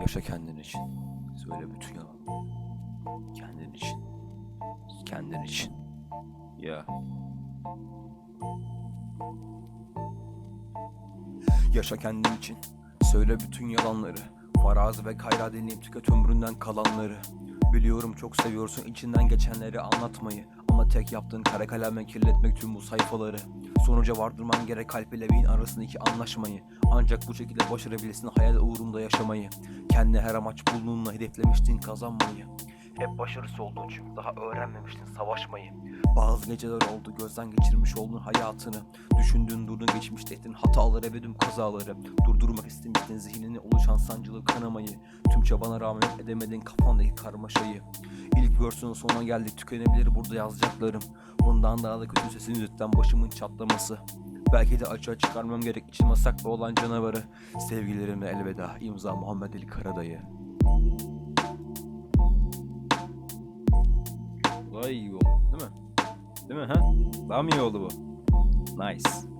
Yaşa kendin için. Söyle bütün yalanları. Kendin için. Kendin için. Ya. Yaşa kendin için. Söyle bütün yalanları. Farazi ve Kayra dinleyip tüket ömründen kalanları. Biliyorum çok seviyorsun içinden geçenleri anlatmayı. Ama tek yaptığın kara kalemle kirletmek tüm bu sayfaları. Sonuca vardırman gerek kalp ile beyin arasındaki anlaşmayı. Ancak bu şekilde başarabilirsin hayal uğrunda yaşamayı. Kendine her amaç bulduğunla hedeflemiştin kazanmayı. Hep başarısı oldun çünkü daha öğrenmemiştin savaşmayı. Bazı geceler oldu gözden geçirmiş oldun hayatını. Düşündüğün durdun geçmişte ettin hataları ve tüm kazaları. Durdurmak istemiştin zihnini oluşan sancılı kanamayı. Tüm çabana rağmen edemedin kafandaki karmaşayı. İlk versiyonun sonuna geldik tükenebilir burada yazacaklarım. Bundan daha da kötü sesin yüzünden başımın çatlaması. Belki de açığa çıkarmam gerek içime saklı olan canavarı. Sevgilerime elveda imza Muhammed Ali Karadayı. Daha iyi oldu değil mi? Değil mi ha? Daha mı iyi oldu bu? Nice.